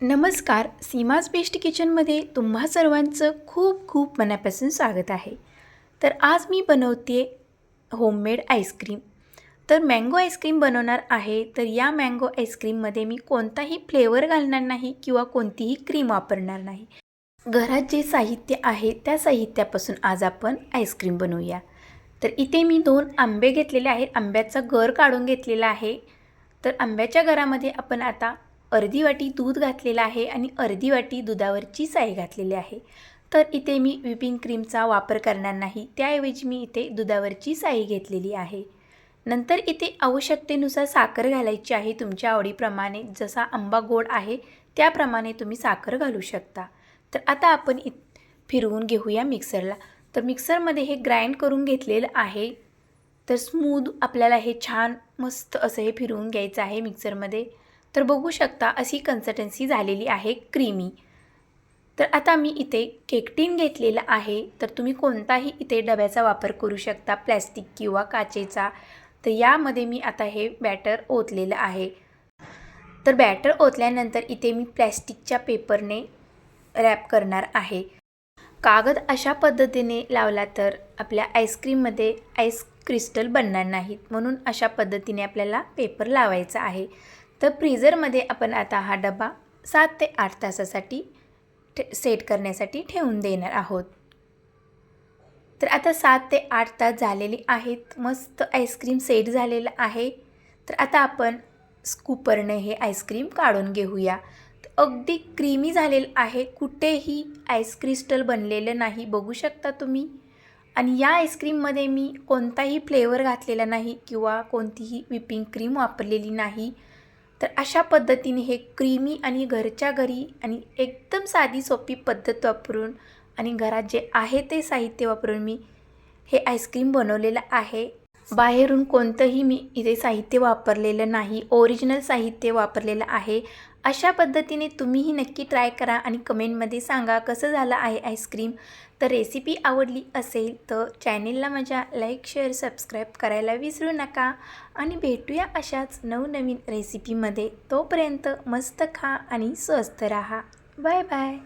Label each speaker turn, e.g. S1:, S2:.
S1: नमस्कार सीमाज बेस्ट किचनमध्ये तुम्हा सर्वांचं खूप खूप मनापासून स्वागत आहे. तर आज मी बनवते होममेड आईस्क्रीम तर मँगो आईस्क्रीम बनवणार आहे तर या मँगो आईस्क्रीममध्ये मी कोणताही फ्लेवर घालणार नाही किंवा कोणतीही क्रीम वापरणार नाही. घरात जे साहित्य आहे त्या साहित्यापासून आज आपण आईस्क्रीम बनवूया. तर इथे मी दोन आंबे घेतलेले आहेत. आंब्याचा गर काढून घेतलेला आहे. तर आंब्याच्या घरामध्ये आपण आता अर्धी वाटी दूध घातलेलं आहे आणि अर्धी वाटी दुधावरची साई घातलेली आहे. तर इथे मी व्हिपिंग क्रीमचा वापर करणार नाही त्याऐवजी मी इथे दुधावरची साई घेतलेली आहे. नंतर इथे आवश्यकतेनुसार साखर घालायची आहे तुमच्या आवडीप्रमाणे जसा आंबा गोड आहे त्याप्रमाणे तुम्ही साखर घालू शकता. तर आता आपण इ फिरवून घेऊया मिक्सरला. तर मिक्सरमध्ये हे ग्राइंड करून घेतलेलं आहे. तर स्मूद आपल्याला हे छान मस्त असं हे फिरवून घ्यायचं आहे मिक्सरमध्ये. तर बघू शकता अशी कन्सिस्टन्सी झालेली आहे क्रीमी तर आता मी इथे केक टीन घेतलेला आहे. तर तुम्ही कोणताही इथे डब्याचा वापर करू शकता प्लॅस्टिक किंवा काचेचा. तर यामध्ये मी आता हे बॅटर ओतलेलं आहे. तर बॅटर ओतल्यानंतर इथे मी प्लॅस्टिकच्या पेपरने रॅप करणार आहे. कागद अशा पद्धतीने लावला तर आपल्या आईस्क्रीममध्ये आईस क्रिस्टल बनणार नाहीत. म्हणून अशा पद्धतीने आपल्याला पेपर लावायचा आहे. तर फ्रीजरमध्ये आपण आता हा डबा सात ते आठ तासासाठी ठे सेट करण्यासाठी ठेवून देणार आहोत. तर आता सात ते आठ तास झालेले आहेत. मस्त आईस्क्रीम सेट झालेलं आहे. तर आता आपण स्कूपरने हे आईस्क्रीम काढून घेऊया. अगदी क्रीमी झालेलं आहे. कुठेही आईस्क्रिस्टल बनलेलं नाही. बघू शकता तुम्ही. आणि या आईस्क्रीममध्ये मी कोणताही फ्लेवर घातलेला नाही किंवा कोणतीही विपिंग क्रीम वापरलेली नाही. तर अशा पद्धतीने हे क्रीमी आणि घरच्या घरी आणि एकदम साधी सोपी पद्धत वापरून आणि घरात जे आहे ते साहित्य वापरून मी हे आईस्क्रीम बनवलेलं आहे. बाहेरून कोणतंही मी इथे साहित्य वापरलेलं नाही. ओरिजिनल साहित्य वापरलेलं आहे. अशा पद्धतीने तुम्हीही नक्की ट्राय करा आणि कमेंटमध्ये सांगा कसं झालं आहे आईस्क्रीम. तर रेसिपी आवडली असेल तर चॅनेलला माझ्या लाईक शेअर सबस्क्राईब करायला विसरू नका. आणि भेटूया अशाच नवनवीन रेसिपीमध्ये. तोपर्यंत मस्त खा आणि स्वस्त राहा. Bye bye.